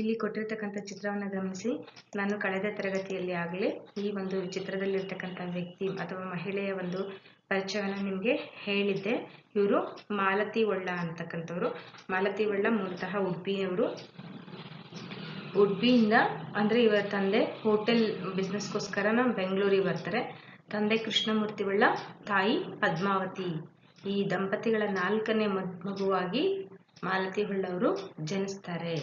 ಇಲ್ಲಿ ಕೊಟ್ಟಿರ್ತಕ್ಕಂಥ ಚಿತ್ರವನ್ನು ಗಮನಿಸಿ. ನಾನು ಕಳೆದ ತರಗತಿಯಲ್ಲಿ ಆಗಲೇ ಈ ಒಂದು ಚಿತ್ರದಲ್ಲಿರ್ತಕ್ಕಂಥ ವ್ಯಕ್ತಿ ಅಥವಾ ಮಹಿಳೆಯ ಒಂದು ಪರಿಚಯವನ್ನು ನಿಮಗೆ ಹೇಳಿದ್ದೆ. ಇವರು ಮಾಲತಿ ಒಳ್ಳ ಅಂತಕ್ಕಂಥವ್ರು. ಮಾಲತಿ ಒಳ್ಳ ಮೂಲತಃ ಉಡುಪಿಯವರು. ಉಡುಪಿಯಿಂದ ಅಂದರೆ ಇವರ ತಂದೆ ಹೋಟೆಲ್ ಬಿಸ್ನೆಸ್ಗೋಸ್ಕರ ಬೆಂಗಳೂರಿಗೆ ಬರ್ತಾರೆ. ತಂದೆ ಕೃಷ್ಣಮೂರ್ತಿ ಒಳ್ಳ ತಾಯಿ ಪದ್ಮಾವತಿ. ಈ ದಂಪತಿಗಳ ನಾಲ್ಕನೇ ಮಗುವಾಗಿ ಮಾಲತಿ ಹೊಳ್ಳವರು ಜನಿಸ್ತಾರೆ.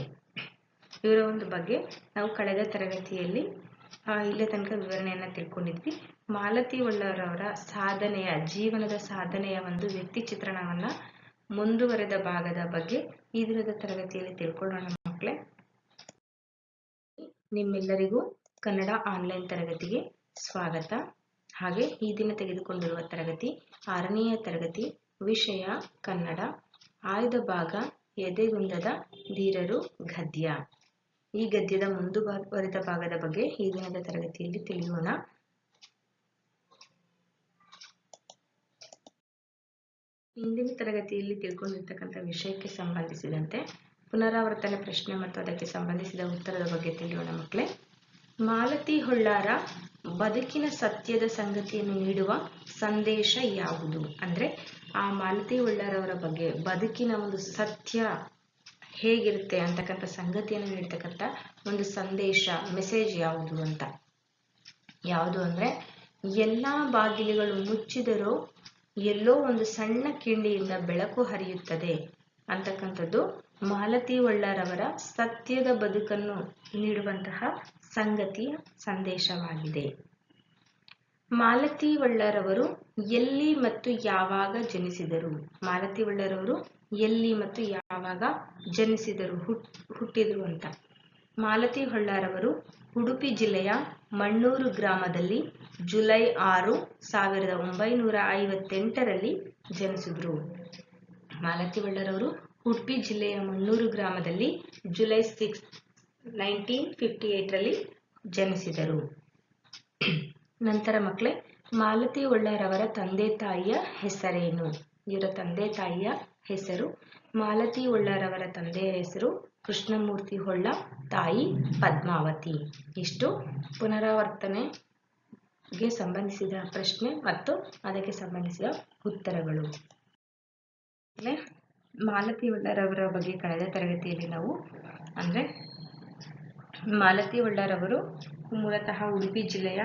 ಇವರ ಒಂದು ಬಗ್ಗೆ ನಾವು ಕಳೆದ ತರಗತಿಯಲ್ಲಿ ಇಲ್ಲೇ ತನಕ ವಿವರಣೆಯನ್ನು ತಿಳ್ಕೊಂಡಿದ್ವಿ. ಮಾಲತಿ ಒಳ್ಳವರವರ ಸಾಧನೆಯ, ಜೀವನದ ಸಾಧನೆಯ ಒಂದು ವ್ಯಕ್ತಿ ಚಿತ್ರಣವನ್ನ ಮುಂದುವರೆದ ಭಾಗದ ಬಗ್ಗೆ ಈ ದಿನದ ತರಗತಿಯಲ್ಲಿ ತಿಳ್ಕೊಳ್ಳೋಣ ಮಕ್ಕಳೇ ನಿಮ್ಮೆಲ್ಲರಿಗೂ ಕನ್ನಡ ಆನ್ಲೈನ್ ತರಗತಿಗೆ ಸ್ವಾಗತ. ಹಾಗೆ ಈ ದಿನ ತೆಗೆದುಕೊಂಡಿರುವ ತರಗತಿ, ಆರನೆಯ ತರಗತಿ, ವಿಷಯ ಕನ್ನಡ. ಆಯ್ದ ಭಾಗ ಎದೆಗುಂದದ ಧೀರರು ಗದ್ಯ. ಈ ಗದ್ಯದ ಮುಂದುವರಿದ ಭಾಗದ ಬಗ್ಗೆ ಈ ದಿನದ ತರಗತಿಯಲ್ಲಿ ತಿಳಿಯೋಣ. ಇಂದಿನ ತರಗತಿಯಲ್ಲಿ ತಿಳ್ಕೊಂಡಿರ್ತಕ್ಕಂಥ ವಿಷಯಕ್ಕೆ ಸಂಬಂಧಿಸಿದಂತೆ ಪುನರಾವರ್ತನೆ ಪ್ರಶ್ನೆ ಮತ್ತು ಅದಕ್ಕೆ ಸಂಬಂಧಿಸಿದ ಉತ್ತರದ ಬಗ್ಗೆ ತಿಳಿಯೋಣ ಮಕ್ಕಳೇ. ಮಾಲತಿ ಹೊಳ್ಳಾರ ಬದುಕಿನ ಸತ್ಯದ ಸಂಗತಿಯನ್ನು ನೀಡುವ ಸಂದೇಶ ಯಾವುದು? ಅಂದ್ರೆ ಆ ಮಾಲತಿ ಹೊಳ್ಳಾರವರ ಬಗ್ಗೆ ಬದುಕಿನ ಒಂದು ಸತ್ಯ ಹೇಗಿರುತ್ತೆ ಅಂತಕ್ಕಂಥ ಸಂಗತಿಯನ್ನು ನೀಡ್ತಕ್ಕಂಥ ಒಂದು ಸಂದೇಶ ಮೆಸೇಜ್ ಯಾವುದು ಅಂತ. ಯಾವುದು ಅಂದ್ರೆ, ಎಲ್ಲಾ ಬಾಗಿಲುಗಳು ಮುಚ್ಚಿದರೂ ಎಲ್ಲೋ ಒಂದು ಸಣ್ಣ ಕಿಂಡಿಯಿಂದ ಬೆಳಕು ಹರಿಯುತ್ತದೆ ಅಂತಕ್ಕಂಥದ್ದು ಮಾಲತಿ ಒಳ್ಳರವರ ಸತ್ಯದ ಬದುಕನ್ನು ನೀಡುವಂತಹ ಸಂಗತಿಯ ಸಂದೇಶವಾಗಿದೆ. ಮಾಲತಿ ಒಳ್ಳರವರು ಎಲ್ಲಿ ಮತ್ತು ಯಾವಾಗ ಜನಿಸಿದರು? ಮಾಲತಿ ಒಳ್ಳರವರು ಎಲ್ಲಿ ಮತ್ತು ಯಾವಾಗ ಜನಿಸಿದರು, ಹುಟ್, ಹುಟ್ಟಿದರು ಅಂತ. ಮಾಲತಿ ಹೊಳ್ಳಾರವರು ಉಡುಪಿ ಜಿಲ್ಲೆಯ ಮಣ್ಣೂರು ಗ್ರಾಮದಲ್ಲಿ ಜುಲೈ ಆರು, ಸಾವಿರದ ಒಂಬೈನೂರ ಐವತ್ತೆಂಟರಲ್ಲಿ ಜನಿಸಿದರು. ಮಾಲತಿ ಹೊಳ್ಳಾರವರು ಉಡುಪಿ ಜಿಲ್ಲೆಯ ಮಣ್ಣೂರು ಗ್ರಾಮದಲ್ಲಿ ಜುಲೈ ಸಿಕ್ಸ್, ನೈನ್ಟೀನ್ ಫಿಫ್ಟಿ ಏಟ್ರಲ್ಲಿ ಜನಿಸಿದರು. ನಂತರ ಮಕ್ಕಳೇ, ಮಾಲತಿ ಒಳ್ಳರವರ ತಂದೆ ತಾಯಿಯ ಹೆಸರೇನು? ಇವರ ತಂದೆ ತಾಯಿಯ ಹೆಸರು ಮಾಲತಿ ಹೊಳ್ಳರವರ ತಂದೆಯ ಹೆಸರು ಕೃಷ್ಣಮೂರ್ತಿ ಹೊಳ್ಳ, ತಾಯಿ ಪದ್ಮಾವತಿ. ಇಷ್ಟು ಪುನರಾವರ್ತನೆಗೆ ಸಂಬಂಧಿಸಿದ ಪ್ರಶ್ನೆ ಮತ್ತು ಅದಕ್ಕೆ ಸಂಬಂಧಿಸಿದ ಉತ್ತರಗಳು. ಮಾಲತಿ ಹೊಳ್ಳರವರ ಬಗ್ಗೆ ಕಳೆದ ತರಗತಿಯಲ್ಲಿ ನಾವು, ಅಂದರೆ ಮಾಲತಿ ಹೊಳ್ಳರವರು ಮೂಲತಃ ಉಡುಪಿ ಜಿಲ್ಲೆಯ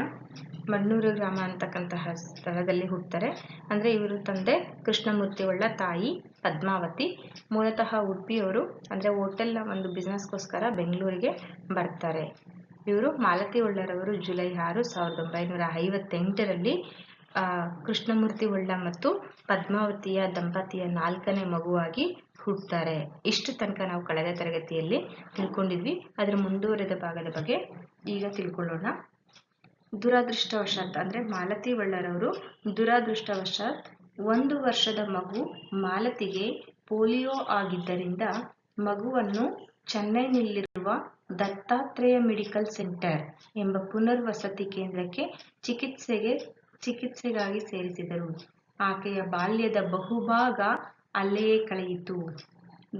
ಮಣ್ಣೂರು ಗ್ರಾಮ ಅಂತಕ್ಕಂತಹ ಸ್ಥಳದಲ್ಲಿ ಹುಟ್ಟುತ್ತಾರೆ ಅಂದರೆ ಇವರು ತಂದೆ ಕೃಷ್ಣಮೂರ್ತಿ ಒಳ್ಳ ತಾಯಿ ಪದ್ಮಾವತಿ. ಮೂಲತಃ ಉಡುಪಿಯವರು, ಅಂದರೆ ಹೋಟೆಲ್ನ ಒಂದು ಬಿಸ್ನೆಸ್ಗೋಸ್ಕರ ಬೆಂಗಳೂರಿಗೆ ಬರ್ತಾರೆ. ಇವರು ಮಾಲತಿ ಒಳ್ಳರವರು ಜುಲೈ ಆರು, ಸಾವಿರದ ಒಂಬೈನೂರ ಐವತ್ತೆಂಟರಲ್ಲಿ ಕೃಷ್ಣಮೂರ್ತಿ ಒಳ್ಳ ಮತ್ತು ಪದ್ಮಾವತಿಯ ದಂಪತಿಯ ನಾಲ್ಕನೇ ಮಗುವಾಗಿ ಹುಟ್ಟುತ್ತಾರೆ ಇಷ್ಟು ತನಕ ನಾವು ಕಳೆದ ತರಗತಿಯಲ್ಲಿ ತಿಳ್ಕೊಂಡಿದ್ವಿ. ಅದರ ಮುಂದುವರೆದ ಭಾಗದ ಬಗ್ಗೆ ಈಗ ತಿಳ್ಕೊಳ್ಳೋಣ. ದುರಾದೃಷ್ಟವಶಾತ್, ಅಂದ್ರೆ ಮಾಲತಿ ಒಳ್ಳರವರು ದುರಾದೃಷ್ಟವಶಾತ್ ಒಂದು ವರ್ಷದ ಮಗು ಮಾಲತಿಗೆ ಪೋಲಿಯೋ ಆಗಿದ್ದರಿಂದ ಮಗುವನ್ನು ಚೆನ್ನೈನಲ್ಲಿರುವ ದತ್ತಾತ್ರೇಯ ಮೆಡಿಕಲ್ ಸೆಂಟರ್ ಎಂಬ ಪುನರ್ವಸತಿ ಕೇಂದ್ರಕ್ಕೆ ಚಿಕಿತ್ಸೆಗೆ, ಚಿಕಿತ್ಸೆಗಾಗಿ ಸೇರಿಸಿದರು. ಆಕೆಯ ಬಾಲ್ಯದ ಬಹುಭಾಗ ಅಲ್ಲಿಯೇ ಕಳೆಯಿತು.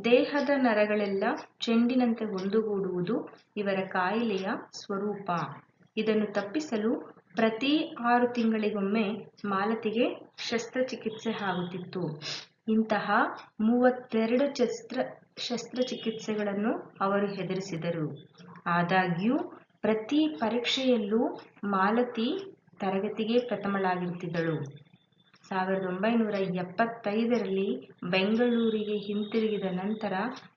ದೇಹದ ನರಗಳೆಲ್ಲ ಚೆಂಡಿನಂತೆ ಒಂದುಗೂಡುವುದು ಇವರ ಕಾಯಿಲೆಯ ಸ್ವರೂಪ. ಇದನ್ನು ತಪ್ಪಿಸಲು ಪ್ರತಿ ಆರು ತಿಂಗಳಿಗೊಮ್ಮೆ ಮಾಲತಿಗೆ ಶಸ್ತ್ರಚಿಕಿತ್ಸೆ ಆಗುತ್ತಿತ್ತು. ಇಂತಹ ಮೂವತ್ತೆರಡು ಶಸ್ತ್ರ, ಶಸ್ತ್ರಚಿಕಿತ್ಸೆಗಳನ್ನು ಅವರು ಹೆದರಿಸಿದರು. ಆದಾಗ್ಯೂ, ಪ್ರತಿ ಪರೀಕ್ಷೆಯಲ್ಲೂ ಮಾಲತಿ ತರಗತಿಗೆ ಪ್ರಥಮಳಾಗಿರುತ್ತಿದ್ದಳು. ಸಾವಿರದ ಒಂಬೈನೂರ ಎಪ್ಪತ್ತೈದರಲ್ಲಿ ಬೆಂಗಳೂರಿಗೆ ಹಿಂತಿರುಗಿದ ನಂತರ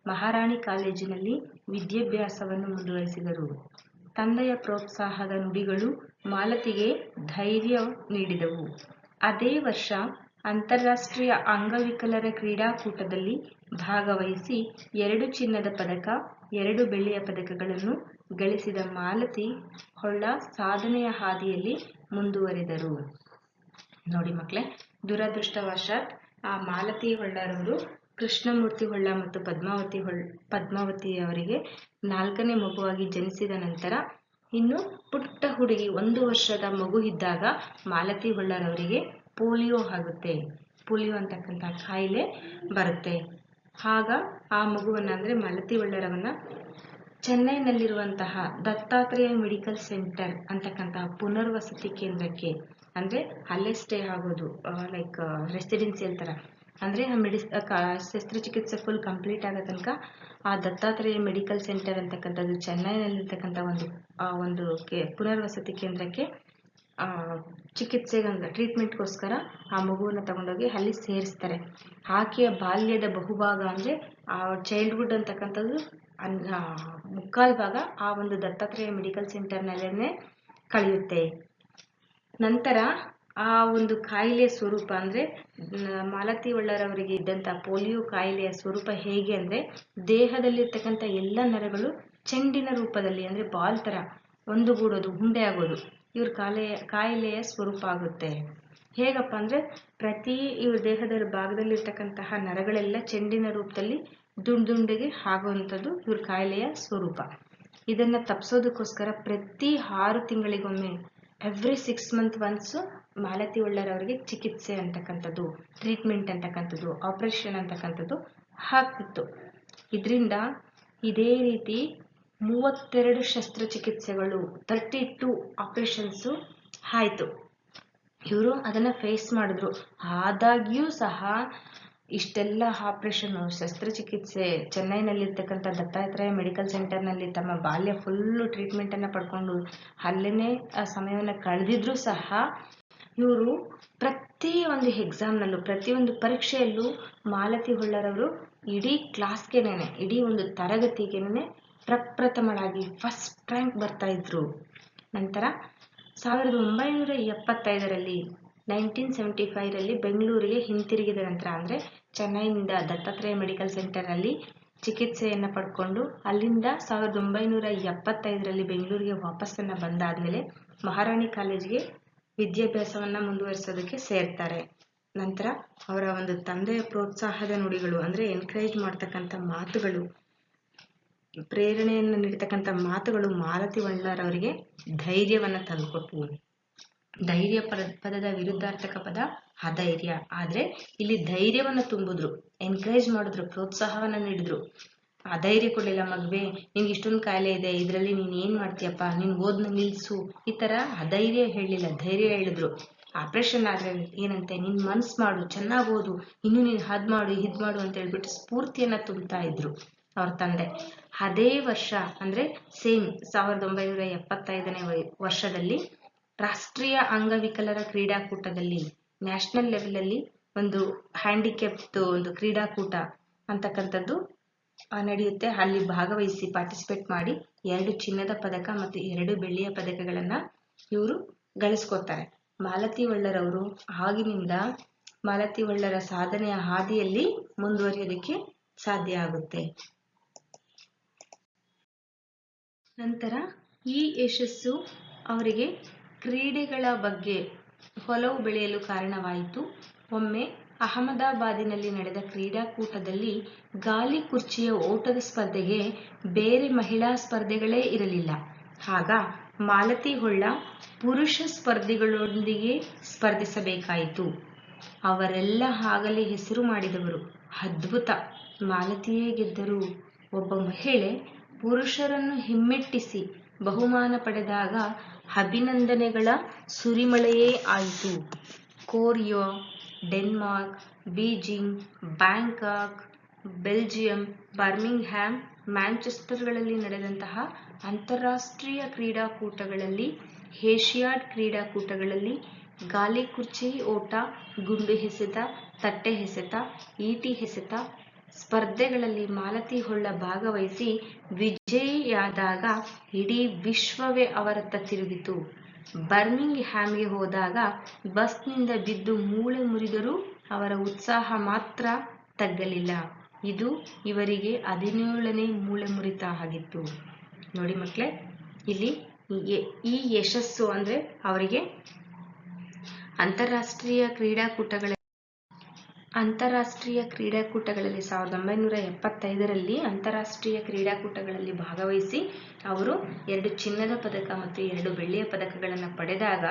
ಮಹಾರಾಣಿ ಕಾಲೇಜಿನಲ್ಲಿ ವಿದ್ಯಾಭ್ಯಾಸವನ್ನು ಮುಂದುವರಿಸಿದರು. ತಂದೆಯ ಪ್ರೋತ್ಸಾಹದ ನುಡಿಗಳು ಮಾಲತಿಗೆ ಧೈರ್ಯ ನೀಡಿದವು. ಅದೇ ವರ್ಷ ಅಂತಾರಾಷ್ಟ್ರೀಯ ಅಂಗವಿಕಲರ ಕ್ರೀಡಾಕೂಟದಲ್ಲಿ ಭಾಗವಹಿಸಿ ಎರಡು ಚಿನ್ನದ ಪದಕ, ಎರಡು ಬೆಳ್ಳಿಯ ಪದಕಗಳನ್ನು ಗಳಿಸಿದ ಮಾಲತಿ ಹೊಳ್ಳ ಸಾಧನೆಯ ಹಾದಿಯಲ್ಲಿ ಮುಂದುವರೆದರು. ನೋಡಿ ಮಕ್ಕಳೇ, ದುರದೃಷ್ಟವಶಾತ್ ಆ ಮಾಲತಿ ಹೊಳ್ಳರವರು ಕೃಷ್ಣಮೂರ್ತಿ ಹೊಳ್ಳ ಮತ್ತು ಪದ್ಮಾವತಿ ಹೊಳ್, ಪದ್ಮಾವತಿಯವರಿಗೆ ನಾಲ್ಕನೇ ಮಗುವಾಗಿ ಜನಿಸಿದ ನಂತರ ಇನ್ನು ಪುಟ್ಟ ಹುಡುಗಿ ಒಂದು ವರ್ಷದ ಮಗು ಇದ್ದಾಗ ಮಾಲತಿ ಹೊಳ್ಳರವರಿಗೆ ಪೋಲಿಯೋ ಆಗುತ್ತೆ. ಪೋಲಿಯೋ ಅಂತಕ್ಕಂಥ ಕಾಯಿಲೆ ಬರುತ್ತೆ. ಆಗ ಆ ಮಗುವನ್ನ ಅಂದ್ರೆ ಮಾಲತಿ ಹೊಳ್ಳರವನ್ನ ಚೆನ್ನೈನಲ್ಲಿರುವಂತಹ ದತ್ತಾತ್ರೇಯ ಮೆಡಿಕಲ್ ಸೆಂಟರ್ ಅಂತಕ್ಕಂತಹ ಪುನರ್ವಸತಿ ಕೇಂದ್ರಕ್ಕೆ, ಅಂದರೆ ಅಲ್ಲೇ ಸ್ಟೇ ಆಗೋದು ಲೈಕ್ ರೆಸಿಡೆನ್ಸಿಯಲ್ ಥರ ಅಂದರೆ ಆ ಮೆಡಿಸ್ ಶಸ್ತ್ರಚಿಕಿತ್ಸೆ ಫುಲ್ ಕಂಪ್ಲೀಟ್ ಆಗೋ ತನಕ ಆ ದತ್ತಾತ್ರೇಯ ಮೆಡಿಕಲ್ ಸೆಂಟರ್ ಅಂತಕ್ಕಂಥದ್ದು, ಚೆನ್ನೈನಲ್ಲಿರ್ತಕ್ಕಂಥ ಒಂದು, ಆ, ಒಂದು ಕೆ, ಪುನರ್ವಸತಿ ಕೇಂದ್ರಕ್ಕೆ ಚಿಕಿತ್ಸೆಗೆ ಟ್ರೀಟ್ಮೆಂಟ್ಗೋಸ್ಕರ ಆ ಮಗುವನ್ನು ತಗೊಂಡೋಗಿ ಅಲ್ಲಿ ಸೇರಿಸ್ತಾರೆ. ಆಕೆಯ ಬಾಲ್ಯದ ಬಹುಭಾಗ ಅಂದರೆ ಆ ಚೈಲ್ಡ್ಹುಡ್ ಅಂತಕ್ಕಂಥದ್ದು, ಅನ್ ಮುಕ್ಕಾಲು ಭಾಗ ಆ ಒಂದು ದತ್ತಾತ್ರೇಯ ಮೆಡಿಕಲ್ ಸೆಂಟರ್ನಲ್ಲೇ ಕಳೆಯುತ್ತೆ. ನಂತರ ಆ ಒಂದು ಕಾಯಿಲೆಯ ಸ್ವರೂಪ ಅಂದರೆ ಮಾಲತಿ ಒಳ್ಳರವರಿಗೆ ಇದ್ದಂಥ ಪೋಲಿಯೋ ಕಾಯಿಲೆಯ ಸ್ವರೂಪ ಹೇಗೆ ಅಂದರೆ, ದೇಹದಲ್ಲಿರ್ತಕ್ಕಂಥ ಎಲ್ಲ ನರಗಳು ಚೆಂಡಿನ ರೂಪದಲ್ಲಿ ಅಂದರೆ ಬಾಲ್ ಥರ ಒಂದುಗೂಡೋದು ಉಂಡೆ ಆಗೋದು ಇವ್ರ ಕಾಲೆಯ, ಕಾಯಿಲೆಯ ಸ್ವರೂಪ ಆಗುತ್ತೆ. ಹೇಗಪ್ಪ ಅಂದರೆ, ಪ್ರತಿ ಇವ್ರ ದೇಹದ ಭಾಗದಲ್ಲಿರ್ತಕ್ಕಂತಹ ನರಗಳೆಲ್ಲ ಚೆಂಡಿನ ರೂಪದಲ್ಲಿ ದುಂಡು ದುಂಡಿಗೆ ಆಗುವಂಥದ್ದು ಇವ್ರ ಕಾಯಿಲೆಯ ಸ್ವರೂಪ. ಇದನ್ನು ತಪ್ಪಿಸೋದಕ್ಕೋಸ್ಕರ ಪ್ರತಿ ಆರು ತಿಂಗಳಿಗೊಮ್ಮೆ every six month once Malathi ಒಳ್ಳರವರಿಗೆ ಚಿಕಿತ್ಸೆ ಅಂತಕ್ಕಂಥದ್ದು ಟ್ರೀಟ್ಮೆಂಟ್ ಅಂತಕ್ಕಂಥದ್ದು ಆಪರೇಷನ್ ಅಂತಕ್ಕಂಥದ್ದು ಹಾಕ್ತಿತ್ತು ಇದರಿಂದ ಇದೇ ರೀತಿ ಮೂವತ್ತೆರಡು ಶಸ್ತ್ರಚಿಕಿತ್ಸೆಗಳು ತರ್ಟಿ ಟು ಆಪ್ರೇಷನ್ಸು ಆಯಿತು. ಇವರು ಅದನ್ನು ಫೇಸ್ ಮಾಡಿದ್ರು. ಆದಾಗ್ಯೂ ಸಹ ಇಷ್ಟೆಲ್ಲ ಆಪ್ರೇಷನ್ನು ಶಸ್ತ್ರಚಿಕಿತ್ಸೆ, ಚೆನ್ನೈನಲ್ಲಿರ್ತಕ್ಕಂಥ ದತ್ತಾತ್ರೇಯ ಮೆಡಿಕಲ್ ಸೆಂಟರ್ನಲ್ಲಿ ತಮ್ಮ ಬಾಲ್ಯ ಫುಲ್ಲು ಟ್ರೀಟ್ಮೆಂಟನ್ನು ಪಡ್ಕೊಂಡು ಅಲ್ಲೇ ಆ ಸಮಯವನ್ನು ಕಳೆದಿದ್ರೂ ಸಹ ಇವರು ಪ್ರತಿ ಒಂದು ಎಕ್ಸಾಮ್ನಲ್ಲೂ ಪ್ರತಿಯೊಂದು ಪರೀಕ್ಷೆಯಲ್ಲೂ ಮಾಲತಿ ಹೊಳ್ಳರವರು ಇಡೀ ಕ್ಲಾಸ್ಗೆನೇ ಇಡೀ ಒಂದು ತರಗತಿಗೆನೇ ಪ್ರಪ್ರಥಮಳಾಗಿ ಫಸ್ಟ್ ರ್ಯಾಂಕ್ ಬರ್ತಾ ಇದ್ರು. ನಂತರ ಸಾವಿರದ ಒಂಬೈನೂರ ಎಪ್ಪತ್ತೈದರಲ್ಲಿ ನೈನ್ಟೀನ್ ಸೆವೆಂಟಿ ಫೈವ್ರಲ್ಲಿ ಬೆಂಗಳೂರಿಗೆ ಹಿಂತಿರುಗಿದ ನಂತರ ಅಂದರೆ ಚೆನ್ನೈನಿಂದ ದತ್ತಾತ್ರೇಯ ಮೆಡಿಕಲ್ ಸೆಂಟರ್ನಲ್ಲಿ ಚಿಕಿತ್ಸೆಯನ್ನು ಪಡ್ಕೊಂಡು ಅಲ್ಲಿಂದ ಸಾವಿರದ ಒಂಬೈನೂರ ಎಪ್ಪತ್ತೈದರಲ್ಲಿ ಬೆಂಗಳೂರಿಗೆ ವಾಪಸ್ಸನ್ನು ಬಂದಾದಮೇಲೆ ಮಹಾರಾಣಿ ಕಾಲೇಜಿಗೆ ವಿದ್ಯಾಭ್ಯಾಸವನ್ನು ಮುಂದುವರಿಸೋದಕ್ಕೆ ಸೇರ್ತಾರೆ. ನಂತರ ಅವರ ಒಂದು ತಂದೆಯ ಪ್ರೋತ್ಸಾಹದ ನುಡಿಗಳು ಅಂದರೆ ಎನ್ಕರೇಜ್ ಮಾಡ್ತಕ್ಕಂಥ ಮಾತುಗಳು, ಪ್ರೇರಣೆಯನ್ನು ನೀಡ್ತಕ್ಕಂಥ ಮಾತುಗಳು ಮಾಲತಿ ವಳ್ಳಾರವರಿಗೆ ಧೈರ್ಯವನ್ನು ತಂದುಕೊಟ್ವು. ಧೈರ್ಯ ಪದ, ಪದದ ವಿರುದ್ಧಾರ್ಥಕ ಪದ ಅಧೈರ್ಯ. ಆದರೆ ಇಲ್ಲಿ ಧೈರ್ಯವನ್ನು ತುಂಬಿದ್ರು ಎನ್ಕರೇಜ್ ಮಾಡಿದ್ರು, ಪ್ರೋತ್ಸಾಹವನ್ನು ನೀಡಿದ್ರು. ಅಧೈರ್ಯ ಕೊಡಲಿಲ್ಲ ಮಗುವೆ ನಿನ್ಗೆ ಇಷ್ಟೊಂದು ಕಾಯಿಲೆ ಇದೆ ಇದರಲ್ಲಿ ನೀನು ಏನು ಮಾಡ್ತೀಯಪ್ಪ? ನೀನು ಓದ್ನ ನಿಲ್ಲಿಸು ಈ ಥರ ಅಧೈರ್ಯ ಹೇಳಲಿಲ್ಲ ಧೈರ್ಯ ಹೇಳಿದ್ರು. ಆಪ್ರೇಷನ್ ಆದರೆ ಏನಂತೆ ನಿನ್ನ ಮನ್ಸು ಮಾಡು ಚೆನ್ನಾಗಿ ಓದು ಇನ್ನು ನೀನು ಹದ್ ಮಾಡು ಇದ್ ಮಾಡು ಅಂತ ಹೇಳ್ಬಿಟ್ಟು ಸ್ಫೂರ್ತಿಯನ್ನು ತುಂಬ್ತಾ ಇದ್ರು ಅವ್ರ ತಂದೆ. ಅದೇ ವರ್ಷ ಅಂದರೆ ಸೇಮ್ ಸಾವಿರದ ಒಂಬೈನೂರ ಎಪ್ಪತ್ತೈದನೇ ವರ್ಷದಲ್ಲಿ ರಾಷ್ಟ್ರೀಯ ಅಂಗವಿಕಲರ ಕ್ರೀಡಾಕೂಟದಲ್ಲಿ ನ್ಯಾಷನಲ್ ಲೆವೆಲಲ್ಲಿ ಒಂದು ಹ್ಯಾಂಡಿಕ್ಯಾಪ್ದು ಒಂದು ಕ್ರೀಡಾಕೂಟ ಅಂತಕ್ಕಂಥದ್ದು ಆ, ನಡೆಯುತ್ತೆ. ಅಲ್ಲಿ ಭಾಗವಹಿಸಿ ಪಾರ್ಟಿಸಿಪೇಟ್ ಮಾಡಿ ಎರಡು ಚಿನ್ನದ ಪದಕ ಮತ್ತು ಎರಡು ಬೆಳ್ಳಿಯ ಪದಕಗಳನ್ನು ಇವರು ಗಳಿಸ್ಕೊತಾರೆ ಮಾಲತಿ ಒಳ್ಳರವರು ಆಗಿನಿಂದ ಮಾಲತಿ ಒಳ್ಳರ ಸಾಧನೆಯ ಹಾದಿಯಲ್ಲಿ ಮುಂದುವರಿಯೋದಕ್ಕೆ ಸಾಧ್ಯ ಆಗುತ್ತೆ. ನಂತರ ಈ ಯಶಸ್ಸು ಅವರಿಗೆ ಕ್ರೀಡೆಗಳ ಬಗ್ಗೆ ಒಲವು ಬೆಳೆಯಲು ಕಾರಣವಾಯಿತು. ಒಮ್ಮೆ ಅಹಮದಾಬಾದಿನಲ್ಲಿ ನಡೆದ ಕ್ರೀಡಾಕೂಟದಲ್ಲಿ ಗಾಲಿ ಕುರ್ಚಿಯ ಓಟದ ಸ್ಪರ್ಧೆಗೆ ಬೇರೆ ಮಹಿಳಾ ಸ್ಪರ್ಧೆಗಳೇ ಇರಲಿಲ್ಲ. ಆಗ ಮಾಲತಿ ಹೊಳ್ಳ ಪುರುಷ ಸ್ಪರ್ಧಿಗಳೊಂದಿಗೆ ಸ್ಪರ್ಧಿಸಬೇಕಾಯಿತು. ಅವರೆಲ್ಲ ಆಗಲೇ ಹೆಸರು ಮಾಡಿದವರು. ಅದ್ಭುತ! ಮಾಲತಿಯೇ ಗೆದ್ದರು ಒಬ್ಬ ಮಹಿಳೆ ಪುರುಷರನ್ನು ಹಿಮ್ಮೆಟ್ಟಿಸಿ ಬಹುಮಾನ ಪಡೆದಾಗ ಅಭಿನಂದನೆಗಳ ಸುರಿಮಳೆಯೇ ಆಯಿತು. Korea Denmark Beijing Bangkok Belgium Birmingham ಮ್ಯಾಂಚೆಸ್ಟರ್ಗಳಲ್ಲಿ ನಡೆದಂತಹ ಅಂತಾರಾಷ್ಟ್ರೀಯ ಕ್ರೀಡಾಕೂಟಗಳಲ್ಲಿ, ಏಷ್ಯಾಡ್ ಕ್ರೀಡಾಕೂಟಗಳಲ್ಲಿ ಗಾಲಿ ಕುರ್ಚಿ ಓಟ, ಗುಂಡು ಎಸೆತ, ತಟ್ಟೆ ಎಸೆತ, ಈಟಿ ಎಸೆತ, ಸ್ಪರ್ಧೆಗಳಲ್ಲಿ ಮಾಲತಿ ಹೊಳ್ಳ ಭಾಗವಹಿಸಿ ವಿಜಯಿಯಾದಾಗ ಇಡೀ ವಿಶ್ವವೇ ಅವರತ್ತ ತಿರುಗಿತು. ಬರ್ಮಿಂಗ್ ಹ್ಯಾಮ್ಗೆ ಹೋದಾಗ ಬಸ್ನಿಂದ ಬಿದ್ದು ಮೂಳೆ ಮುರಿದರೂ ಅವರ ಉತ್ಸಾಹ ಮಾತ್ರ ತಗ್ಗಲಿಲ್ಲ. ಇದು ಇವರಿಗೆ ಹದಿನೇಳನೇ ಮೂಳೆ ಮುರಿತ ಆಗಿತ್ತು. ನೋಡಿ ಮಕ್ಕಳೇ, ಇಲ್ಲಿ ಈ ಯಶಸ್ಸು ಅಂದರೆ ಅವರಿಗೆ ಅಂತಾರಾಷ್ಟ್ರೀಯ ಕ್ರೀಡಾಕೂಟಗಳ ಅಂತಾರಾಷ್ಟ್ರೀಯ ಕ್ರೀಡಾಕೂಟಗಳಲ್ಲಿ ಸಾವಿರದ ಒಂಬೈನೂರ ಎಪ್ಪತ್ತೈದರಲ್ಲಿ ಅಂತಾರಾಷ್ಟ್ರೀಯ ಕ್ರೀಡಾಕೂಟಗಳಲ್ಲಿ ಭಾಗವಹಿಸಿ ಅವರು ಎರಡು ಚಿನ್ನದ ಪದಕ ಮತ್ತು ಎರಡು ಬೆಳ್ಳಿಯ ಪದಕಗಳನ್ನು ಪಡೆದಾಗ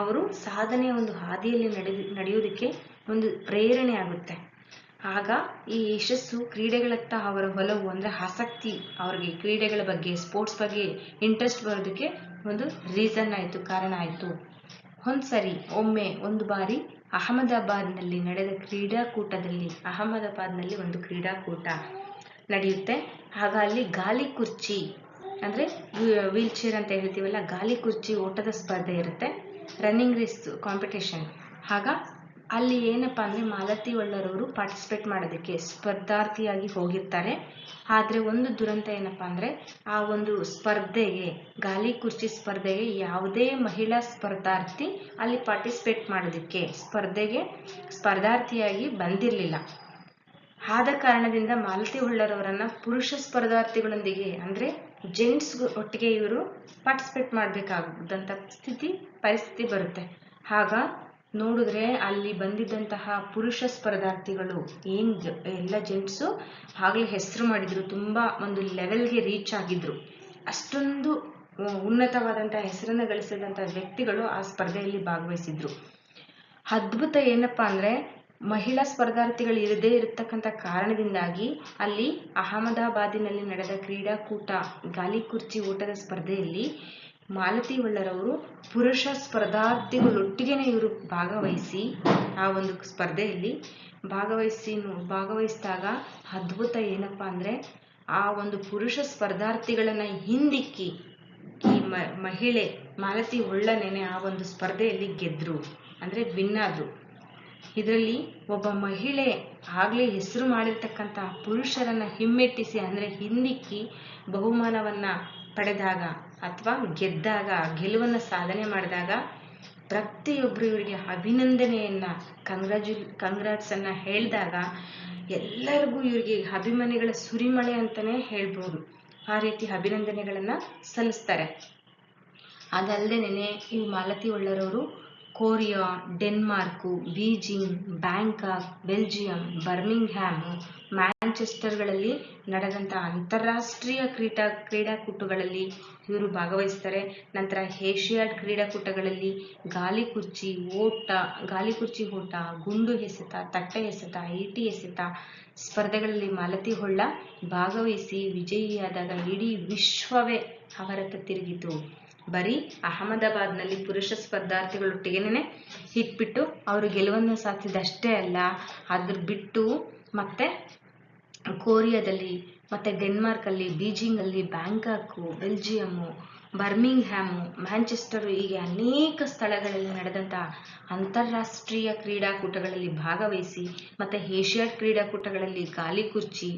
ಅವರು ಸಾಧನೆಯ ಒಂದು ಹಾದಿಯಲ್ಲಿ ನಡೆದು ನಡೆಯೋದಕ್ಕೆ ಒಂದು ಪ್ರೇರಣೆ ಆಗುತ್ತೆ. ಆಗ ಈ ಯಶಸ್ಸು ಕ್ರೀಡೆಗಳತ್ತ ಅವರ ಒಲವು ಅಂದರೆ ಆಸಕ್ತಿ, ಅವರಿಗೆ ಕ್ರೀಡೆಗಳ ಬಗ್ಗೆ ಸ್ಪೋರ್ಟ್ಸ್ ಬಗ್ಗೆ ಇಂಟ್ರೆಸ್ಟ್ ಬರೋದಕ್ಕೆ ಒಂದು ರೀಸನ್ ಆಯಿತು, ಕಾರಣ ಆಯಿತು. ಒಂದು ಸರಿ ಒಮ್ಮೆ ಒಂದು ಬಾರಿ ಅಹಮದಾಬಾದ್ನಲ್ಲಿ ನಡೆದ ಕ್ರೀಡಾಕೂಟದಲ್ಲಿ, ಅಹಮದಾಬಾದ್ನಲ್ಲಿ ಒಂದು ಕ್ರೀಡಾಕೂಟ ನಡೆಯುತ್ತೆ. ಆಗ ಅಲ್ಲಿ ಗಾಲಿ ಕುರ್ಚಿ ಅಂದರೆ ವೀಲ್ ಚೇರ್ ಅಂತ ಹೇಳ್ತೀವಲ್ಲ, ಗಾಲಿ ಕುರ್ಚಿ ಓಟದ ಸ್ಪರ್ಧೆ ಇರುತ್ತೆ. ರನ್ನಿಂಗ್ ರೇಸ್ ಕಾಂಪಿಟೇಷನ್ ಆಗ ಅಲ್ಲಿ ಏನಪ್ಪ ಅಂದರೆ ಮಾಲತಿ ಒಳ್ಳರವರು ಪಾರ್ಟಿಸಿಪೇಟ್ ಮಾಡೋದಕ್ಕೆ ಸ್ಪರ್ಧಾರ್ಥಿಯಾಗಿ ಹೋಗಿರ್ತಾರೆ. ಆದರೆ ಒಂದು ದುರಂತ ಏನಪ್ಪ ಅಂದರೆ ಆ ಒಂದು ಸ್ಪರ್ಧೆಗೆ, ಗಾಲಿ ಕುರ್ಚಿ ಸ್ಪರ್ಧೆಗೆ ಯಾವುದೇ ಮಹಿಳಾ ಸ್ಪರ್ಧಾರ್ಥಿ ಅಲ್ಲಿ ಪಾರ್ಟಿಸಿಪೇಟ್ ಮಾಡೋದಕ್ಕೆ ಸ್ಪರ್ಧೆಗೆ ಸ್ಪರ್ಧಾರ್ಥಿಯಾಗಿ ಬಂದಿರಲಿಲ್ಲ. ಆದ ಕಾರಣದಿಂದ ಮಾಲತಿ ಹೊಳ್ಳರವರನ್ನು ಪುರುಷ ಸ್ಪರ್ಧಾರ್ಥಿಗಳೊಂದಿಗೆ ಅಂದರೆ ಜೆಂಟ್ಸ್ ಒಟ್ಟಿಗೆ ಇವರು ಪಾರ್ಟಿಸಿಪೇಟ್ ಮಾಡಬೇಕಾದಂಥ ಸ್ಥಿತಿ, ಪರಿಸ್ಥಿತಿ ಬರುತ್ತೆ. ಆಗ ನೋಡಿದ್ರೆ ಅಲ್ಲಿ ಬಂದಿದ್ದಂತಹ ಪುರುಷ ಸ್ಪರ್ಧಾರ್ಥಿಗಳು, ಏನು ಎಲ್ಲ ಜೆಂಟ್ಸು ಆಗಲೇ ಹೆಸರು ಮಾಡಿದ್ರು, ತುಂಬ ಒಂದು ಲೆವೆಲ್ಗೆ ರೀಚ್ ಆಗಿದ್ರು. ಅಷ್ಟೊಂದು ಉನ್ನತವಾದಂಥ ಹೆಸರನ್ನು ಗಳಿಸಿದಂಥ ವ್ಯಕ್ತಿಗಳು ಆ ಸ್ಪರ್ಧೆಯಲ್ಲಿ ಭಾಗವಹಿಸಿದ್ರು. ಅದ್ಭುತ ಏನಪ್ಪಾ ಅಂದರೆ, ಮಹಿಳಾ ಸ್ಪರ್ಧಾರ್ಥಿಗಳು ಇರದೇ ಇರತಕ್ಕಂಥ ಕಾರಣದಿಂದಾಗಿ ಅಲ್ಲಿ ಅಹಮದಾಬಾದಿನಲ್ಲಿ ನಡೆದ ಕ್ರೀಡಾಕೂಟ ಗಾಲಿ ಕುರ್ಚಿ ಓಟದ ಸ್ಪರ್ಧೆಯಲ್ಲಿ ಮಾಲತಿ ಒಳ್ಳರವರು ಪುರುಷ ಸ್ಪರ್ಧಾರ್ಥಿಗಳೊಟ್ಟಿಗೆನೆ ಇವರು ಭಾಗವಹಿಸಿ ಆ ಒಂದು ಸ್ಪರ್ಧೆಯಲ್ಲಿ ಭಾಗವಹಿಸಿ ಭಾಗವಹಿಸಿದಾಗ ಅದ್ಭುತ ಏನಪ್ಪಾ ಅಂದರೆ ಆ ಒಂದು ಪುರುಷ ಸ್ಪರ್ಧಾರ್ಥಿಗಳನ್ನು ಹಿಂದಿಕ್ಕಿ ಈ ಮಹಿಳೆ ಮಾಲತಿ ಒಳ್ಳನೇನೆ ಆ ಒಂದು ಸ್ಪರ್ಧೆಯಲ್ಲಿ ಗೆದ್ರು, ಅಂದರೆ ವಿನ್ನಾದ್ರು ಇದರಲ್ಲಿ ಒಬ್ಬ ಮಹಿಳೆ ಆಗಲೇ ಹೆಸರು ಮಾಡಿರ್ತಕ್ಕಂಥ ಪುರುಷರನ್ನ ಹಿಮ್ಮೆಟ್ಟಿಸಿ, ಅಂದರೆ ಹಿಂದಿಕ್ಕಿ ಬಹುಮಾನವನ್ನ ಪಡೆದಾಗ ಅಥವಾ ಗೆದ್ದಾಗ, ಗೆಲುವನ್ನು ಸಾಧನೆ ಮಾಡಿದಾಗ ಪ್ರತಿಯೊಬ್ಬರು ಇವರಿಗೆ ಅಭಿನಂದನೆಯನ್ನ, ಕಂಗ್ರಾಜು, ಕಂಗ್ರಾಟ್ಸನ್ನು ಹೇಳಿದಾಗ ಎಲ್ಲರಿಗೂ ಇವರಿಗೆ ಅಭಿಮಾನಿಗಳ ಸುರಿಮಳೆ ಅಂತಲೇ ಹೇಳ್ಬೋದು. ಆ ರೀತಿ ಅಭಿನಂದನೆಗಳನ್ನು ಸಲ್ಲಿಸ್ತಾರೆ. ಅದಲ್ಲದೆ ಈ Malathi ಒಳ್ಳರವರು Korea, Denmark, Beijing, Bangkok, Belgium, Birmingham ಮ್ಯಾಂಚೆಸ್ಟರ್ಗಳಲ್ಲಿ ನಡೆದಂಥ ಅಂತಾರಾಷ್ಟ್ರೀಯ ಕ್ರೀಡಾ ಕ್ರೀಡಾಕೂಟಗಳಲ್ಲಿ ಇವರು ಭಾಗವಹಿಸ್ತಾರೆ. ನಂತರ ಏಷ್ಯಾಡ್ ಕ್ರೀಡಾಕೂಟಗಳಲ್ಲಿ ಗಾಲಿ ಕುರ್ಚಿ ಓಟ ಗಾಲಿ ಕುರ್ಚಿ ಓಟ, ಗುಂಡು ಎಸೆತ, ತಟ್ಟೆ ಎಸೆತ, ಈಟಿ ಎಸೆತ, ಸ್ಪರ್ಧೆಗಳಲ್ಲಿ ಮಾಲತಿ ಹೊಳ್ಳ ಭಾಗವಹಿಸಿ ವಿಜಯಿಯಾದಾಗ ಇಡೀ ವಿಶ್ವವೇ ಅವರತ್ತ ತಿರುಗಿತು. ಬರೀ ಅಹಮದಾಬಾದ್ನಲ್ಲಿ ಪುರುಷ ಸ್ಪರ್ಧಾರ್ಥಿಗಳೊಟ್ಟಿಗೆನೆ ಇಟ್ಬಿಟ್ಟು ಅವರು ಗೆಲುವನ್ನು ಸಾಧಿಸಿದಷ್ಟೇ ಅಲ್ಲ, ಅದ್ರ ಬಿಟ್ಟು ಮತ್ತೆ ಕೊರಿಯಾದಲ್ಲಿ, ಮತ್ತು ಡೆನ್ಮಾರ್ಕಲ್ಲಿ, ಬೀಜಿಂಗಲ್ಲಿ, ಬ್ಯಾಂಕಾಕು, ಬೆಲ್ಜಿಯಮ್ಮು, ಬರ್ಮಿಂಗ್ಹ್ಯಾಮು, ಮ್ಯಾಂಚೆಸ್ಟರು ಹೀಗೆ ಅನೇಕ ಸ್ಥಳಗಳಲ್ಲಿ ನಡೆದಂಥ ಅಂತಾರಾಷ್ಟ್ರೀಯ ಕ್ರೀಡಾಕೂಟಗಳಲ್ಲಿ ಭಾಗವಹಿಸಿ, ಮತ್ತು ಏಷ್ಯಾಡ್ ಕ್ರೀಡಾಕೂಟಗಳಲ್ಲಿ ಗಾಲಿ ಕುರ್ಚಿ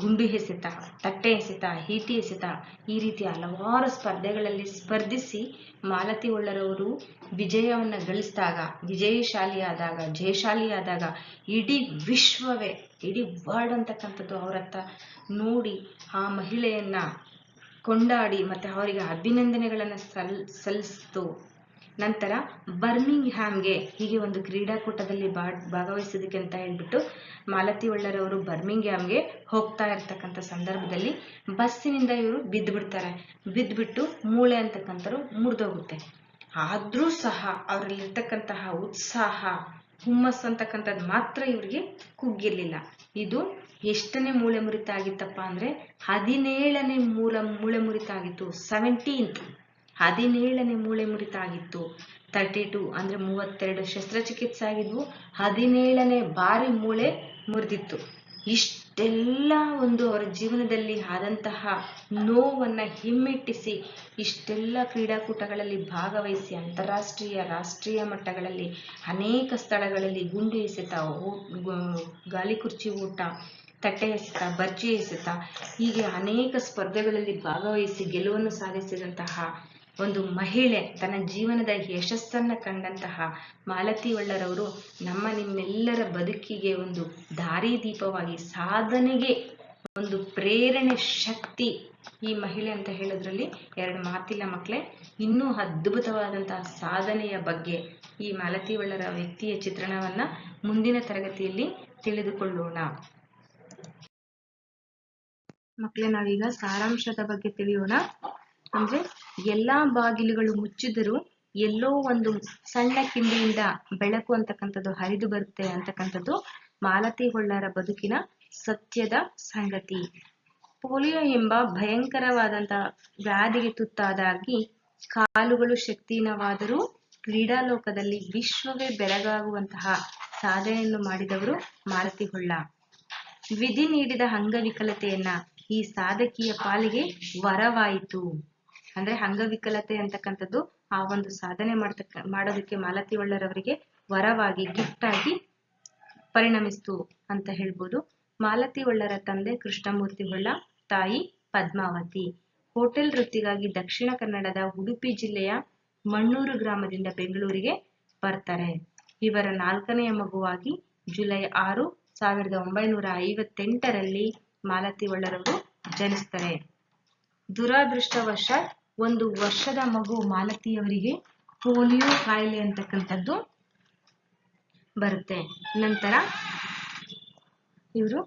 ಗುಂಡು ಎಸೆತ, ತಟ್ಟೆ ಎಸೆತ ಈಟಿ ಎಸೆತ, ಈ ರೀತಿ ಹಲವಾರು ಸ್ಪರ್ಧೆಗಳಲ್ಲಿ ಸ್ಪರ್ಧಿಸಿ ಮಾಲತಿ ಒಳ್ಳರವರು ವಿಜಯವನ್ನು ಗಳಿಸಿದಾಗ, ವಿಜಯಶಾಲಿಯಾದಾಗ, ಜಯಶಾಲಿಯಾದಾಗ ಇಡೀ ವಿಶ್ವವೇ, ಇಡೀ ವರ್ಲ್ಡ್ ಅಂತಕ್ಕಂಥದ್ದು ಅವರತ್ತ ನೋಡಿ ಆ ಮಹಿಳೆಯನ್ನು ಕೊಂಡಾಡಿ ಮತ್ತು ಅವರಿಗೆ ಅಭಿನಂದನೆಗಳನ್ನು ಸಲ್, ಸಲ್ಲಿಸ್ತು. ನಂತರ ಬರ್ಮಿಂಗ್ ಹ್ಯಾಮ್ಗೆ ಹೀಗೆ ಒಂದು ಕ್ರೀಡಾಕೂಟದಲ್ಲಿ ಭಾಗವಹಿಸೋದಕ್ಕೆ ಅಂತ ಹೇಳ್ಬಿಟ್ಟು ಮಾಲತಿ ಒಳ್ಳರವರು ಬರ್ಮಿಂಗ್ ಹ್ಯಾಮ್ಗೆ ಹೋಗ್ತಾ ಇರ್ತಕ್ಕಂಥ ಸಂದರ್ಭದಲ್ಲಿ ಬಸ್ಸಿನಿಂದ ಇವರು ಬಿದ್ದು ಬಿಡ್ತಾರೆ ಬಿದ್ದುಬಿಟ್ಟು ಮೂಳೆ ಅಂತಕ್ಕಂಥವ್ರು ಮುರಿದೋಗುತ್ತೆ. ಆದರೂ ಸಹ ಅವರಲ್ಲಿರ್ತಕ್ಕಂತಹ ಉತ್ಸಾಹ ಹುಮ್ಮಸ್ಸು ಅಂತಕ್ಕಂಥದ್ದು ಮಾತ್ರ ಇವರಿಗೆ ಕುಗ್ಗಿರಲಿಲ್ಲ. ಇದು ಎಷ್ಟನೇ ಮೂಳೆ ಮುರಿತ ಆಗಿತ್ತಪ್ಪ ಅಂದರೆ ಹದಿನೇಳನೇ ಮೂಲ ಮೂಳೆ ಮುರಿತ ಆಗಿತ್ತು ಸೆವೆಂಟೀನ್ತ್ ಹದಿನೇಳನೇ ಮೂಳೆ ಮುರಿತ ಆಗಿತ್ತು ತರ್ಟಿ ಟು ಅಂದರೆ ಮೂವತ್ತೆರಡು ಶಸ್ತ್ರಚಿಕಿತ್ಸೆ ಆಗಿದ್ವು. ಹದಿನೇಳನೇ ಬಾರಿ ಮೂಳೆ ಮುರಿದಿತ್ತು. ಇಷ್ಟೆಲ್ಲ ಒಂದು ಅವರ ಜೀವನದಲ್ಲಿ ಆದಂತಹ ನೋವನ್ನು ಹಿಮ್ಮೆಟ್ಟಿಸಿ ಇಷ್ಟೆಲ್ಲ ಕ್ರೀಡಾಕೂಟಗಳಲ್ಲಿ ಭಾಗವಹಿಸಿ ಅಂತಾರಾಷ್ಟ್ರೀಯ, ರಾಷ್ಟ್ರೀಯ ಮಟ್ಟಗಳಲ್ಲಿ ಅನೇಕ ಸ್ಥಳಗಳಲ್ಲಿ ಗುಂಡು ಎಸೆತ ಗಾಲಿ ಕುರ್ಚಿ ಊಟ, ತಟ್ಟೆ ಎಸೆತ, ಬರ್ಜಿ ಎಸೆತ, ಹೀಗೆ ಅನೇಕ ಸ್ಪರ್ಧೆಗಳಲ್ಲಿ ಭಾಗವಹಿಸಿ ಗೆಲುವನ್ನು ಸಾಧಿಸಿದಂತಹ ಒಂದು ಮಹಿಳೆ ತನ್ನ ಜೀವನದ ಯಶಸ್ಸನ್ನು ಕಂಡಂತಹ ಮಾಲತಿ ಒಳ್ಳರವರು ನಮ್ಮ ನಿಮ್ಮೆಲ್ಲರ ಬದುಕಿಗೆ ಒಂದು ದಾರಿದೀಪವಾಗಿ ಸಾಧನೆಗೆ ಒಂದು ಪ್ರೇರಣೆ ಶಕ್ತಿ ಈ ಮಹಿಳೆ ಅಂತ ಹೇಳೋದ್ರಲ್ಲಿ ಎರಡು ಮಾತಿಲ್ಲ ಮಕ್ಕಳೇ ಇನ್ನೂ ಅದ್ಭುತವಾದಂತಹ ಸಾಧನೆಯ ಬಗ್ಗೆ ಈ ಮಾಲತಿ ಒಳ್ಳರ ವ್ಯಕ್ತಿಯ ಚಿತ್ರಣವನ್ನ ಮುಂದಿನ ತರಗತಿಯಲ್ಲಿ ತಿಳಿದುಕೊಳ್ಳೋಣ. ಮಕ್ಕಳೇ ನಾವೀಗ ಸಾರಾಂಶದ ಬಗ್ಗೆ ತಿಳಿಯೋಣ. ಅಂದ್ರೆ ಎಲ್ಲಾ ಬಾಗಿಲುಗಳು ಮುಚ್ಚಿದರೂ ಎಲ್ಲೋ ಒಂದು ಸಣ್ಣ ಕಿಂಡಿಯಿಂದ ಬೆಳಕು ಅಂತಕ್ಕಂಥದ್ದು ಹರಿದು ಬರುತ್ತೆ ಅಂತಕ್ಕಂಥದ್ದು ಮಾಲತಿ ಹೊಳ್ಳರ ಬದುಕಿನ ಸತ್ಯದ ಸಂಗತಿ. ಪೋಲಿಯೋ ಎಂಬ ಭಯಂಕರವಾದಂತಹ ವ್ಯಾಧಿಗೆ ತುತ್ತಾದಾಗಿ ಕಾಲುಗಳು ಶಕ್ತಿಹೀನವಾದರೂ ಕ್ರೀಡಾಲೋಕದಲ್ಲಿ ವಿಶ್ವವೇ ಬೆರಗಾಗುವಂತಹ ಸಾಧನೆಯನ್ನು ಮಾಡಿದವರು ಮಾಲತಿ ಹೊಳ್ಳ. ವಿಧಿ ನೀಡಿದ ಅಂಗವಿಕಲತೆಯನ್ನ ಈ ಸಾಧಕಿಯ ಪಾಲಿಗೆ ವರವಾಯಿತು. ಅಂದ್ರೆ ಅಂಗವಿಕಲತೆ ಅಂತಕ್ಕಂಥದ್ದು ಆ ಒಂದು ಸಾಧನೆ ಮಾಡ್ತಕ್ಕ, ಮಾಡೋದಕ್ಕೆ ಮಾಲತಿ ಒಳ್ಳರವರಿಗೆ ವರವಾಗಿ ಗಿಫ್ಟ್ ಆಗಿ ಪರಿಣಮಿಸ್ತು ಅಂತ ಹೇಳ್ಬೋದು. ಮಾಲತಿ ಒಳ್ಳರ ತಂದೆ ಕೃಷ್ಣಮೂರ್ತಿ ಹೊಳ್ಳ, ತಾಯಿ ಪದ್ಮಾವತಿ. ಹೋಟೆಲ್ ವೃತ್ತಿಗಾಗಿ ದಕ್ಷಿಣ ಕನ್ನಡದ ಉಡುಪಿ ಜಿಲ್ಲೆಯ ಮಣ್ಣೂರು ಗ್ರಾಮದಿಂದ ಬೆಂಗಳೂರಿಗೆ ಬರ್ತಾರೆ. ಇವರ ನಾಲ್ಕನೆಯ ಮಗುವಾಗಿ ಜುಲೈ ಆರು, ಸಾವಿರದ ಒಂಬೈನೂರ ಐವತ್ತೆಂಟರಲ್ಲಿ ಮಾಲತಿ ಒಳ್ಳರವರು ಜನಿಸ್ತಾರೆ. ದುರಾದೃಷ್ಟವಶಾತ್ ಒಂದು ವರ್ಷದ ಮಗು ಮಾಲತಿಯವರಿಗೆ ಪೋಲಿಯೋ ಕಾಯಿಲೆ ಅಂತಕ್ಕಂಥದ್ದು ಬರುತ್ತೆ. ನಂತರ ಇವರು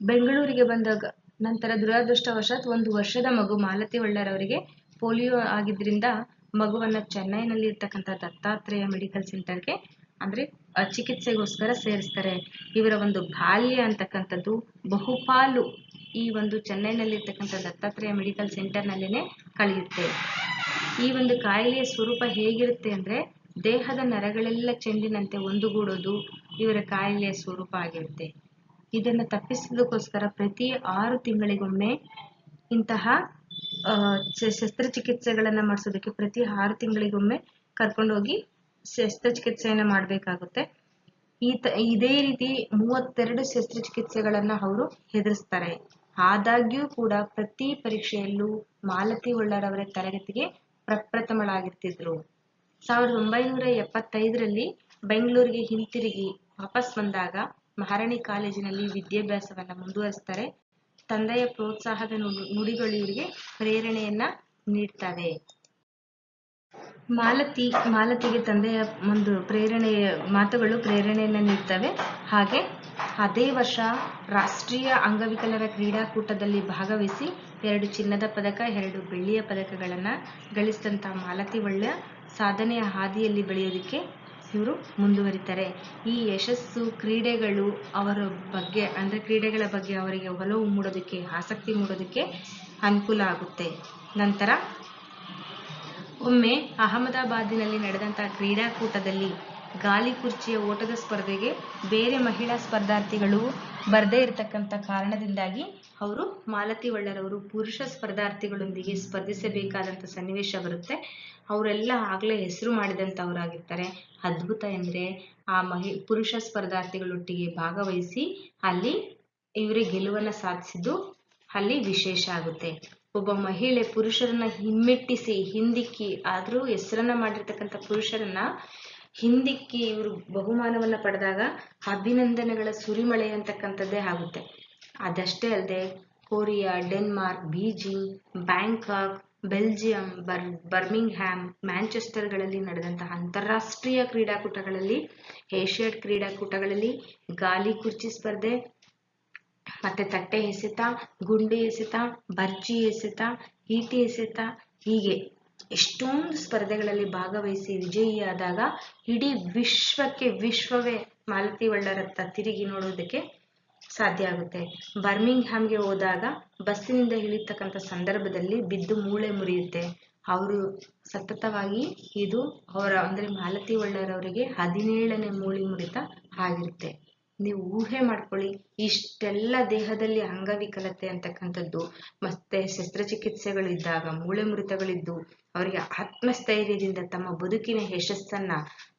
ಬೆಂಗಳೂರಿಗೆ ಬಂದಾಗ ನಂತರ ದುರಾದೃಷ್ಟವಶಾತ್ ಒಂದು ವರ್ಷದ ಮಗು ಮಾಲತಿ ಒಳ್ಳರವರಿಗೆ ಪೋಲಿಯೋ ಆಗಿದ್ರಿಂದ ಮಗುವನ್ನ ಚೆನ್ನೈನಲ್ಲಿ ಇರ್ತಕ್ಕಂಥ ದತ್ತಾತ್ರೇಯ ಮೆಡಿಕಲ್ ಸೆಂಟರ್ಗೆ ಅಂದ್ರೆ ಚಿಕಿತ್ಸೆಗೋಸ್ಕರ ಸೇರಿಸ್ತಾರೆ. ಇವರ ಒಂದು ಬಾಲ್ಯ ಅಂತಕ್ಕಂಥದ್ದು ಬಹುಪಾಲು ಈ ಒಂದು ಚೆನ್ನೈನಲ್ಲಿ ಇರ್ತಕ್ಕಂಥ ದತ್ತಾತ್ರೇಯ ಮೆಡಿಕಲ್ ಸೆಂಟರ್ನಲ್ಲೇ ಕಳೆಯುತ್ತೆ. ಈ ಒಂದು ಕಾಯಿಲೆಯ ಸ್ವರೂಪ ಹೇಗಿರುತ್ತೆ ಅಂದ್ರೆ ದೇಹದ ನರಗಳೆಲ್ಲ ಚೆಂಡಿನಂತೆ ಒಂದುಗೂಡೋದು ಇವರ ಕಾಯಿಲೆಯ ಸ್ವರೂಪ ಆಗಿರುತ್ತೆ. ಇದನ್ನು ತಪ್ಪಿಸೋದಕ್ಕೋಸ್ಕರ ಪ್ರತಿ ಆರು ತಿಂಗಳಿಗೊಮ್ಮೆ ಇಂತಹ ಶಸ್ತ್ರಚಿಕಿತ್ಸೆಗಳನ್ನ ಮಾಡಿಸೋದಕ್ಕೆ ಪ್ರತಿ ಆರು ತಿಂಗಳಿಗೊಮ್ಮೆ ಕರ್ಕೊಂಡೋಗಿ ಶಸ್ತ್ರಚಿಕಿತ್ಸೆಯನ್ನು ಮಾಡಬೇಕಾಗುತ್ತೆ. ಈ ತ, ಇದೇ ರೀತಿ ಮೂವತ್ತೆರಡು ಶಸ್ತ್ರಚಿಕಿತ್ಸೆಗಳನ್ನು ಅವರು ಎದುರಿಸ್ತಾರೆ ಆದಾಗ್ಯೂ ಕೂಡ ಪ್ರತಿ ಪರೀಕ್ಷೆಯಲ್ಲೂ ಮಾಲತಿ ಒಳ್ಳಾರವರ ತರಗತಿಗೆ ಪ್ರಪ್ರಥಮಳಾಗಿರ್ತಿದ್ರು ಸಾವಿರದ ಒಂಬೈನೂರ ಎಪ್ಪತ್ತೈದರಲ್ಲಿ ಬೆಂಗಳೂರಿಗೆ ಹಿಂತಿರುಗಿ ವಾಪಸ್ ಬಂದಾಗ ಮಹಾರಾಣಿ ಕಾಲೇಜಿನಲ್ಲಿ ವಿದ್ಯಾಭ್ಯಾಸವನ್ನ ಮುಂದುವರಿಸ್ತಾರೆ. ತಂದೆಯ ಪ್ರೋತ್ಸಾಹದ ನುಡಿ- ನುಡಿಗಳು ಇವರಿಗೆ ಪ್ರೇರಣೆಯನ್ನ ನೀಡ್ತವೆ ಮಾಲತಿ, ಮಾಲತಿಗೆ ತಂದೆಯ ಒಂದು ಪ್ರೇರಣೆಯ ಮಾತುಗಳು ಪ್ರೇರಣೆಯನ್ನ ನೀಡ್ತವೆ. ಹಾಗೆ ಅದೇ ವರ್ಷ ರಾಷ್ಟ್ರೀಯ ಅಂಗವಿಕಲರ ಕ್ರೀಡಾಕೂಟದಲ್ಲಿ ಭಾಗವಹಿಸಿ ಎರಡು ಚಿನ್ನದ ಪದಕ, ಎರಡು ಬೆಳ್ಳಿಯ ಪದಕಗಳನ್ನು ಗಳಿಸಿದಂತ ಮಾಲತಿ ಒಳ್ಳೆಯ ಸಾಧನೆಯ ಹಾದಿಯಲ್ಲಿ ಬೆಳೆಯೋದಕ್ಕೆ ಇವರು ಮುಂದುವರಿತಾರೆ. ಈ ಯಶಸ್ಸು ಕ್ರೀಡೆಗಳು ಅವರ ಬಗ್ಗೆ, ಅಂದರೆ ಕ್ರೀಡೆಗಳ ಬಗ್ಗೆ ಅವರಿಗೆ ಒಲವು ಮೂಡೋದಕ್ಕೆ, ಆಸಕ್ತಿ ಮೂಡೋದಕ್ಕೆ ಅನುಕೂಲ ಆಗುತ್ತೆ. ನಂತರ ಒಮ್ಮೆ ಅಹಮದಾಬಾದಿನಲ್ಲಿ ನಡೆದಂಥ ಕ್ರೀಡಾಕೂಟದಲ್ಲಿ ಗಾಲಿ ಕುರ್ಚಿಯ ಓಟದ ಸ್ಪರ್ಧೆಗೆ ಬೇರೆ ಮಹಿಳಾ ಸ್ಪರ್ಧಾರ್ಥಿಗಳು ಬರದೇ ಇರತಕ್ಕಂಥ ಕಾರಣದಿಂದಾಗಿ ಅವರು ಮಾಲತಿ ಒಳ್ಳರವರು ಪುರುಷ ಸ್ಪರ್ಧಾರ್ಥಿಗಳೊಂದಿಗೆ ಸ್ಪರ್ಧಿಸಬೇಕಾದಂಥ ಸನ್ನಿವೇಶ ಬರುತ್ತೆ. ಅವರೆಲ್ಲ ಆಗಲೇ ಹೆಸರು ಮಾಡಿದಂಥವರಾಗಿರ್ತಾರೆ. ಅದ್ಭುತ ಎಂದರೆ ಆ ಮಹಿ, ಪುರುಷ ಸ್ಪರ್ಧಾರ್ಥಿಗಳೊಟ್ಟಿಗೆ ಭಾಗವಹಿಸಿ ಅಲ್ಲಿ ಇವರೇ ಗೆಲುವನ್ನು ಸಾಧಿಸಿದ್ದು ಅಲ್ಲಿ ವಿಶೇಷ ಆಗುತ್ತೆ. ಒಬ್ಬ ಮಹಿಳೆ ಪುರುಷರನ್ನ ಹಿಮ್ಮೆಟ್ಟಿಸಿ, ಹಿಂದಿಕ್ಕಿ ಆದ್ರೂ ಹೆಸರನ್ನ ಮಾಡಿರ್ತಕ್ಕಂಥ ಪುರುಷರನ್ನ ಹಿಂದಿಕ್ಕಿ ಇವರು ಬಹುಮಾನವನ್ನು ಪಡೆದಾಗ ಅಭಿನಂದನೆಗಳ ಸುರಿಮಳೆ ಅಂತಕ್ಕಂಥದ್ದೇ ಆಗುತ್ತೆ. ಅದಷ್ಟೇ ಅಲ್ಲದೆ Korea, Denmark, Beijing, Bangkok, Belgium, ಬರ್, ಬರ್ಮಿಂಗ್ಹ್ಯಾಮ್, ಮ್ಯಾಂಚೆಸ್ಟರ್ಗಳಲ್ಲಿ ನಡೆದಂತಹ ಅಂತಾರಾಷ್ಟ್ರೀಯ ಕ್ರೀಡಾಕೂಟಗಳಲ್ಲಿ, ಏಷ್ಯಾಡ್ ಕ್ರೀಡಾಕೂಟಗಳಲ್ಲಿ ಗಾಲಿ ಕುರ್ಚಿ ಸ್ಪರ್ಧೆ, ಮತ್ತೆ ತಟ್ಟೆ ಎಸೆತ, ಗುಂಡಿ ಎಸೆತ, ಬರ್ಚಿ ಎಸೆತ, ಈಟಿ ಎಸೆತ, ಹೀಗೆ. ಎಷ್ಟೊಂದು ಸ್ಪರ್ಧೆಗಳಲ್ಲಿ ಭಾಗವಹಿಸಿ ವಿಜಯಿಯಾದಾಗ ಇಡೀ ವಿಶ್ವಕ್ಕೆ ವಿಶ್ವವೇ ಮಾಲತಿ ಒಳ್ಳರತ್ತ ತಿರುಗಿ ನೋಡೋದಕ್ಕೆ ಸಾಧ್ಯ ಆಗುತ್ತೆ. ಬರ್ಮಿಂಗ್ ಹ್ಯಾಮ್ಗೆ ಹೋದಾಗ ಬಸ್ಸಿನಿಂದ ಇಳಿತಕ್ಕಂಥ ಸಂದರ್ಭದಲ್ಲಿ ಬಿದ್ದು ಮೂಳೆ ಮುರಿಯುತ್ತೆ. ಅವರು ಸತತವಾಗಿ ಇದು ಅವರ, ಅಂದ್ರೆ ಮಾಲತಿ ಒಳ್ಳರವರಿಗೆ ಹದಿನೇಳನೇ ಮೂಳೆ ಮುರಿತ ಆಗಿರುತ್ತೆ. ನೀವು ಊಹೆ ಮಾಡ್ಕೊಳ್ಳಿ, ಇಷ್ಟೆಲ್ಲ ದೇಹದಲ್ಲಿ ಅಂಗವಿಕಲತೆ ಅಂತಕ್ಕಂಥದ್ದು, ಮತ್ತೆ ಶಸ್ತ್ರಚಿಕಿತ್ಸೆಗಳಿದ್ದಾಗ, ಮೂಳೆ ಮುರಿತಗಳಿದ್ದು, ಅವರಿಗೆ ಆತ್ಮಸ್ಥೈರ್ಯದಿಂದ ತಮ್ಮ ಬದುಕಿನ ಯಶಸ್ಸನ್ನ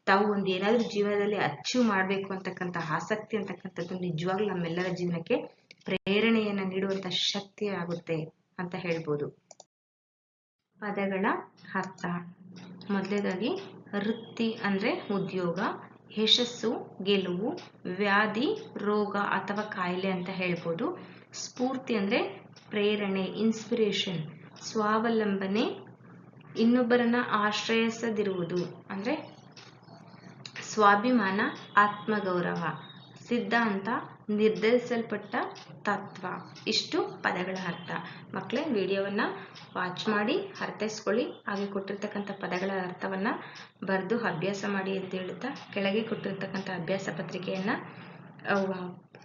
ತಾವು ಒಂದು ಏನಾದ್ರೂ ಜೀವನದಲ್ಲಿ ಅಚೀವ್ ಮಾಡಬೇಕು ಅಂತಕ್ಕಂಥ ಆಸಕ್ತಿ ಅಂತಕ್ಕಂಥದ್ದು ನಿಜವಾಗ್ಲೂ ನಮ್ಮೆಲ್ಲರ ಜೀವನಕ್ಕೆ ಪ್ರೇರಣೆಯನ್ನ ನೀಡುವಂತ ಶಕ್ತಿ ಆಗುತ್ತೆ ಅಂತ ಹೇಳ್ಬೋದು. ಪದಗಳ ಅರ್ಥ. ಮೊದಲೇದಾಗಿ ವೃತ್ತಿ ಅಂದ್ರೆ ಉದ್ಯೋಗ. ಯಶಸ್ಸು, ಗೆಲುವು, ವ್ಯಾಧಿ, ರೋಗ ಅಥವಾ ಕಾಯಿಲೆ ಅಂತ ಹೇಳ್ಬೋದು. ಸ್ಫೂರ್ತಿ ಅಂದರೆ ಪ್ರೇರಣೆ ಇನ್ಸ್ಪಿರೇಷನ್ ಸ್ವಾವಲಂಬನೆ, ಇನ್ನೊಬ್ಬರನ್ನ ಆಶ್ರಯಿಸದಿರುವುದು ಅಂದ್ರೆ ಸ್ವಾಭಿಮಾನ, ಆತ್ಮಗೌರವ, ಸಿದ್ಧಾಂತ ನಿರ್ಧರಿಸಲ್ಪಟ್ಟ ತತ್ವ. ಇಷ್ಟು ಪದಗಳ ಅರ್ಥ. ಮಕ್ಕಳೇ ವಿಡಿಯೋವನ್ನು ವಾಚ್ ಮಾಡಿ, ಅರ್ಥೈಸ್ಕೊಳ್ಳಿ. ಹಾಗೆ ಕೊಟ್ಟಿರ್ತಕ್ಕಂಥ ಪದಗಳ ಅರ್ಥವನ್ನು ಬರೆದು ಅಭ್ಯಾಸ ಮಾಡಿ ಅಂತ ಹೇಳುತ್ತಾ, ಕೆಳಗೆ ಕೊಟ್ಟಿರ್ತಕ್ಕಂಥ ಅಭ್ಯಾಸ ಪತ್ರಿಕೆಯನ್ನು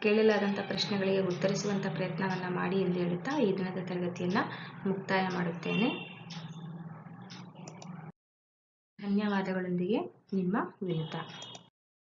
ಕೇಳಲಾದಂಥ ಪ್ರಶ್ನೆಗಳಿಗೆ ಉತ್ತರಿಸುವಂಥ ಪ್ರಯತ್ನವನ್ನು ಮಾಡಿ ಎಂದು ಹೇಳುತ್ತಾ, ಈ ದಿನದ ತರಗತಿಯನ್ನು ಮುಕ್ತಾಯ ಮಾಡುತ್ತೇನೆ. ಧನ್ಯವಾದಗಳೊಂದಿಗೆ ನಿಮ್ಮ ವಿನುತಾ.